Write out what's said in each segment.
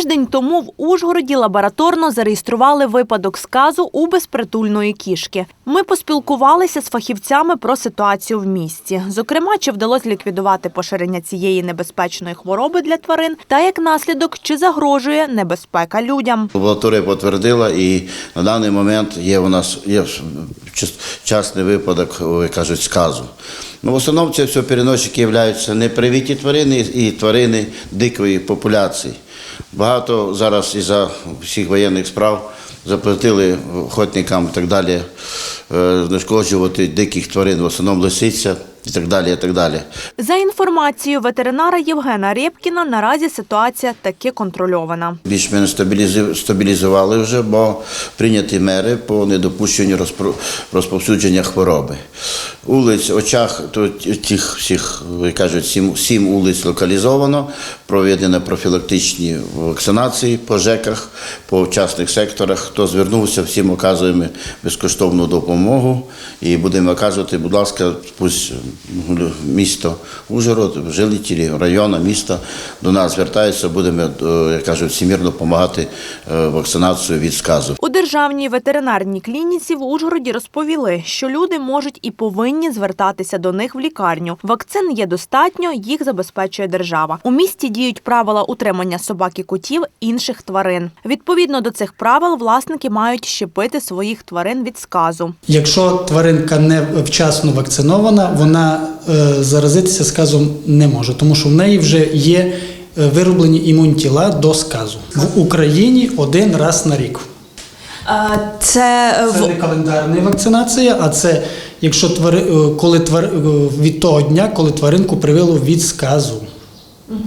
Тиждень тому в Ужгороді лабораторно зареєстрували випадок сказу у безпритульної кішки. Ми поспілкувалися з фахівцями про ситуацію в місті. Зокрема, чи вдалося ліквідувати поширення цієї небезпечної хвороби для тварин, та як наслідок, чи загрожує небезпека людям. Лабораторія потвердила, і на даний момент є у нас є час- частний випадок, кажуть, сказу. Ну, в основному це все переносчики являються непривіті тварини і тварини дикої популяції. Багато зараз із-за всіх воєнних справ заплатили охотникам і так далі е, знешкоджувати диких тварин, в основному лисиця і так далі. І так далі. За інформацією ветеринара Євгена Рєпкіна, наразі ситуація таки контрольована. Більш-менш стабілізу- стабілізували вже, бо прийняті мери по недопущенню розповсюдження хвороби. Улиць, очах, то тих всіх, як кажуть, сім, сім вулиць локалізовано, проведено профілактичні вакцинації по ЖЕКах, по частних секторах. Хто звернувся, всім оказуємо безкоштовну допомогу і будемо оказувати, будь ласка, пусть місто Ужгород, жителі району, міста до нас звертаються, будемо, е, як кажуть, всімірно допомагати е, вакцинацію від сказу. У державній ветеринарній клініці в Ужгороді розповіли, що люди можуть і повинні звертатися до них в лікарню. Вакцин є достатньо, їх забезпечує держава. У місті діють правила утримання собак і котів інших тварин. Відповідно до цих правил, власники мають щепити своїх тварин від сказу. Якщо тваринка не вчасно вакцинована, вона е, заразитися сказом не може, тому що в неї вже є е, вироблені імунтіла до сказу. В Україні один раз на рік. Це Це не календарна вакцинація, а це якщо твари, е, коли твар, е, від того дня, коли тваринку привело від сказу.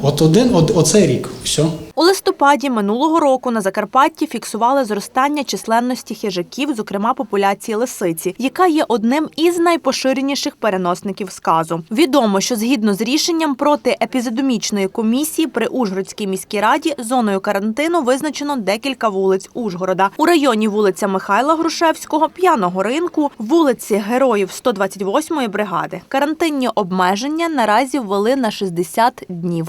От один, от, оцей рік. Все. У листопаді минулого року на Закарпатті фіксували зростання численності хижаків, зокрема популяції лисиці, яка є одним із найпоширеніших переносників сказу. Відомо, що згідно з рішенням протиепізодомічної комісії при Ужгородській міській раді зоною карантину визначено декілька вулиць Ужгорода. У районі вулиця Михайла Грушевського, п'яного ринку, вулиці Героїв 128-ї бригади. Карантинні обмеження наразі ввели на 60 днів.